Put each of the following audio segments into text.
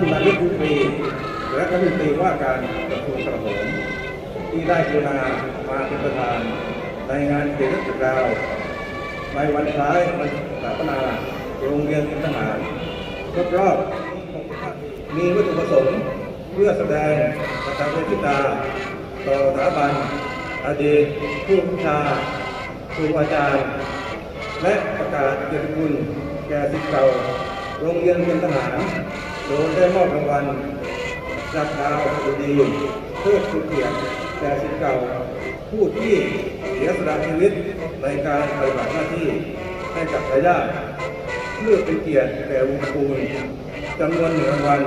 านนายกรัฐมนตรีและรัฐมนตรีว่าการกระทรวงกลาโหมที่ได้กรุณามาเป็นประธานในงานเกียรติดาวในวันคล้ายวันสถาปนาโรงเรียนทหารครบรอบ65ปีมีวัตถุประสงค์เพื่อแสดงกตัญญูตาต่อสถาบันอดีตผู้บัญชาครูอาจารย์ และประกาศเกียรติคุณแก่ศิษย์เก่าโรงเรียนเตรียมทหาร โดยได้มอบรางวัลจากดาวดุดีเพื่อสุเกียรติแก่ศิษย์เก่าผู้ที่เสียสละชีวิตในการปฏิบัติหน้าที่ให้กับทายาทเพื่อเป็นเกียรติแก่วงตระกูลจำนวนหนึ่งรางวัล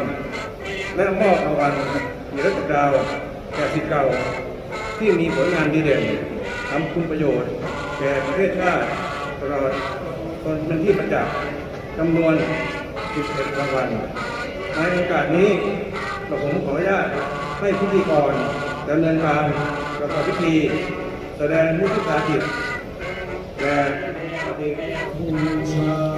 และมอบรางวัลเหรียญดาวแก่ศิษย์เก่าที่มีผลงานดีเด่นทำคุณประโยชน์แก่ประเทศชาติตลอดตนเป็นที่ประจักษ์จำนวน11รางวัล ในโอกาสนี้กระผมขออนุญาตให้พิธีกรดำเนินการประกอบพิธี แสดงมุทิตาจิตแด่พระเอกบูชา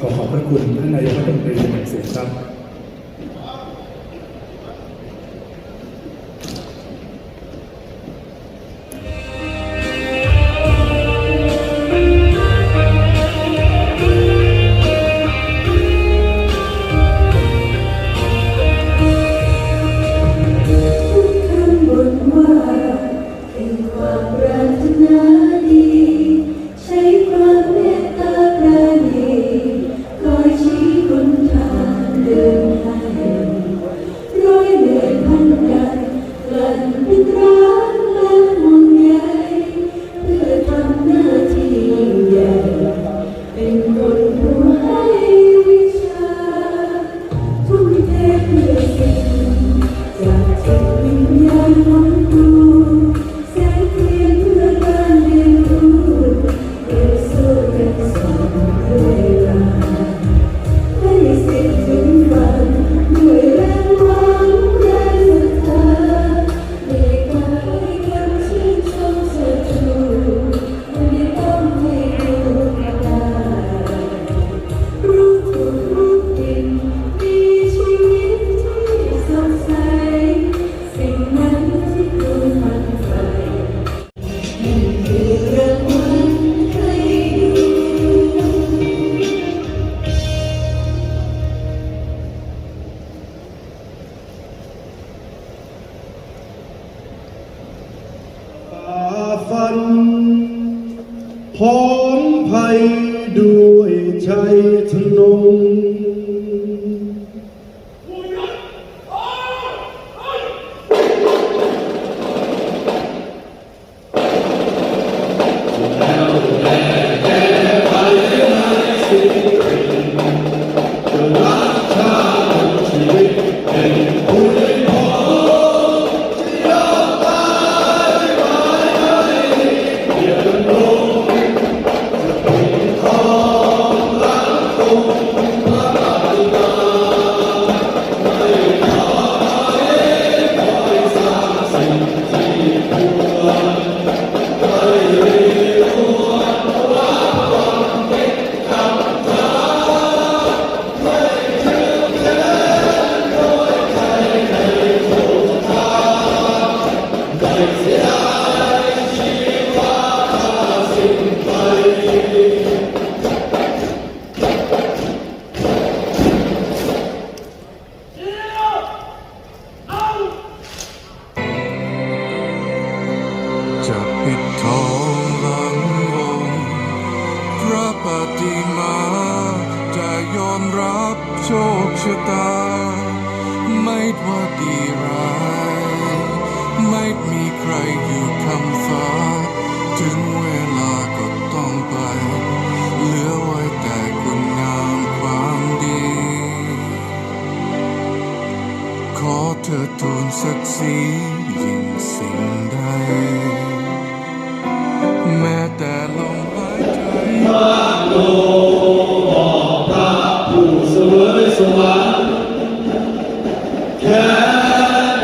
ขอขอบพระคุณท่านนายกรัฐมนตรีอย่างสูงครับ ด้วยใจทนง ใครอยู่คำฟ้า ถึงเวลาก็ต้องไป เหลือไว้แต่คุณงามความดี ขอเธอทูลศักดิ์ศรียิ่งสิ่งใด แม้แต่ลมหายใจพระโลบอกพรผู้สวยสวรรแค่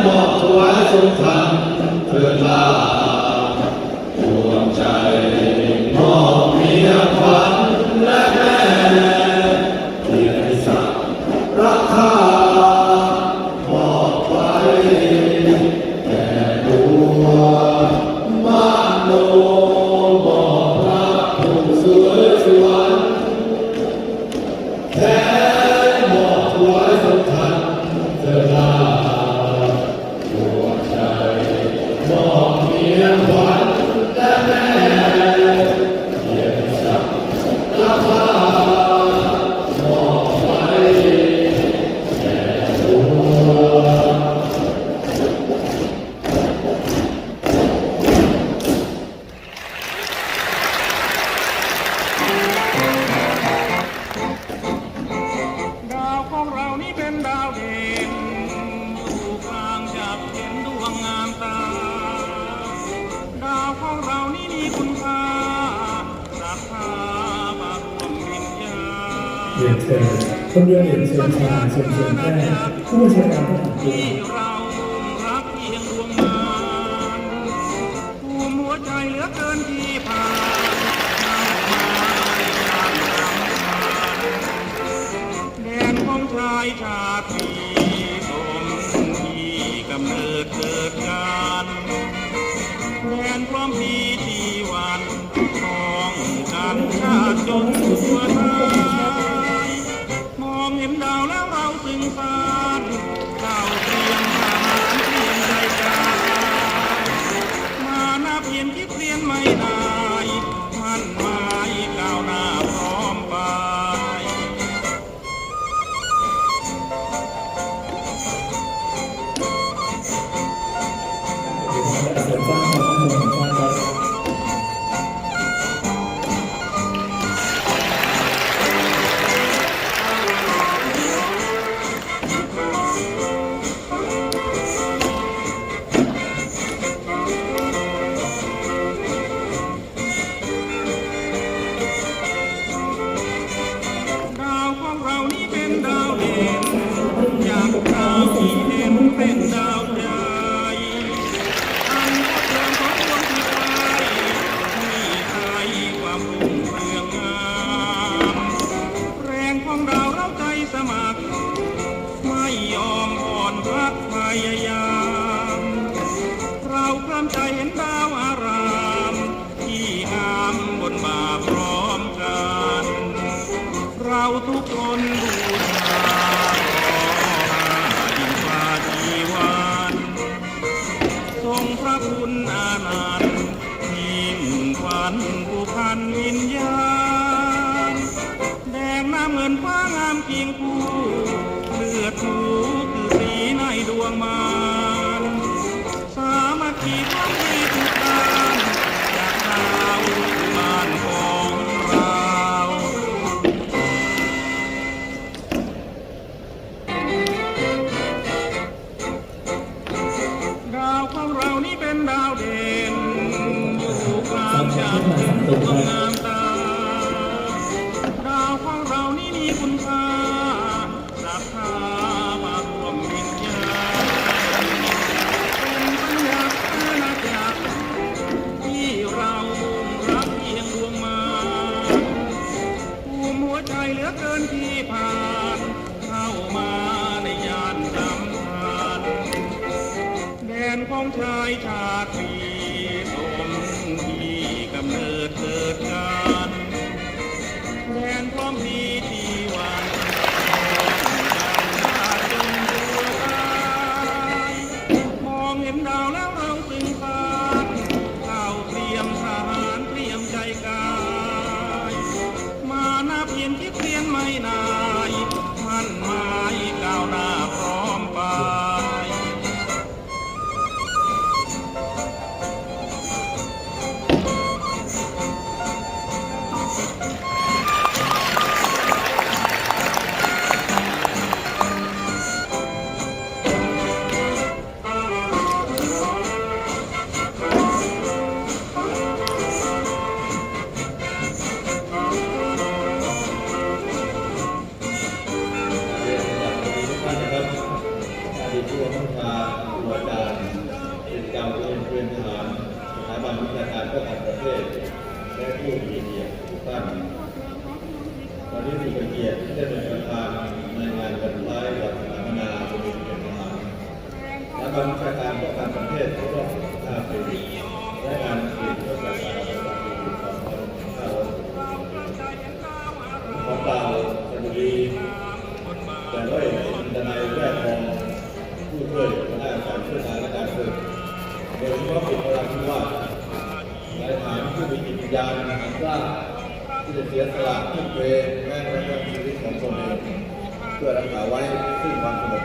บอกถวายสงฆ์ เรียนเชิญคนเดียวเรียนเชิญชาเชิญเชิญแก่ผู้บัญชาการทหารเรืองผู้หญิงชายชาติ tu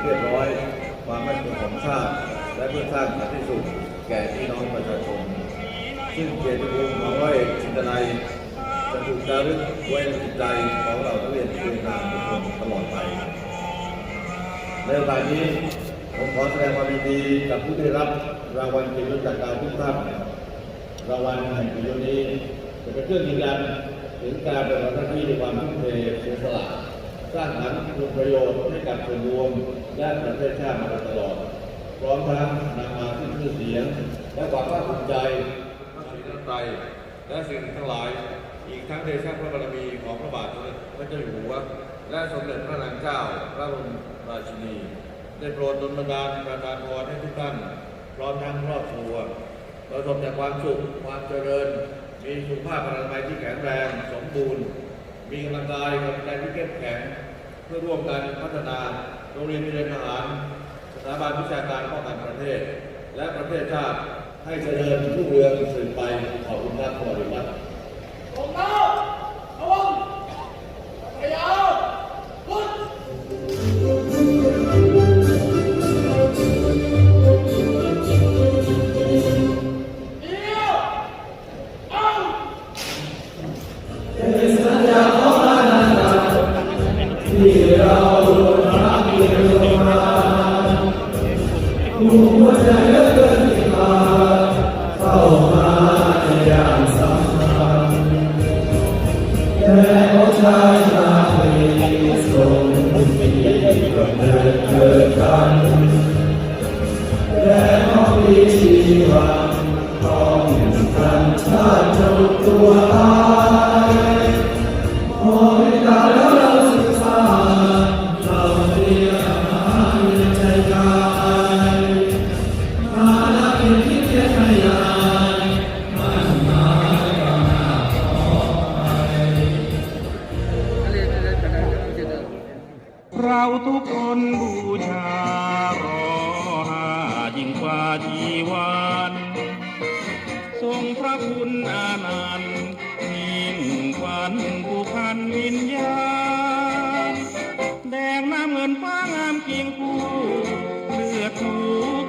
เรียบร้อย ความมั่นคงของชาติและเพื่อสร้างสันติสุขแก่พี่น้องประชาชนซึ่งเกียรติภูมิของร้อยเอกชินตนายจะถูกจารึกไว้ในจิตใจของเรานักเรียนเตรียมงานทุกคนตลอดไปในโอกาสนี้ผมขอแสดงความยินดีกับผู้ได้รับรางวัลเกียรติยศจากดาวทุกท่านรางวัลแห่งปีนี้จะเป็นเครื่องยืนยันถึงการปฏิบัติหน้าที่ด้วยความทุ่มเทเสียสละ สร้างสรรค์คุณประโยชน์ให้กับส่วนรวมและประเทศชาติมาตลอด พร้อมทั้งนำมาซึ่งชื่อเสียง และความภาคภูมิใจพระศรีรัตนตรัยและสิ่งทั้งหลาย อีกทั้งเดชะพระบารมีของพระบาทสมเด็จพระเจ้าอยู่หัวและสมเด็จพระนางเจ้า พระบรมราชินี ได้โปรดดลบันดาลประทานพรให้ทุกท่านพร้อมทั้งครอบครัวประสบแต่ความสุขความเจริญ มีสุขภาพอนามัยที่แข็งแรงสมบูรณ์ มีกำลังกายกำลังใจที่เข้มแข็งเพื่อร่วมกันพัฒนาโรงเรียนเตรียมทหารสถาบันวิชาการป้องกันประเทศ และประเทศชาติให้เจริญรุ่งเรืองสืบไปขอบคุณครับสวัสดีครับ ยิ่งกว่าชีวันทรงพระคุณอานันต์ยิ่งกวันผู้พันวิญญาณ แดงน้ำเงินฟ้างามเคียงคู่เลือดหมู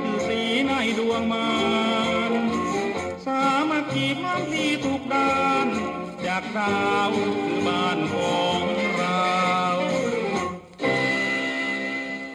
คือสีในดวงมารสามัคคีพร้อมพลีทุกด้านจากดาว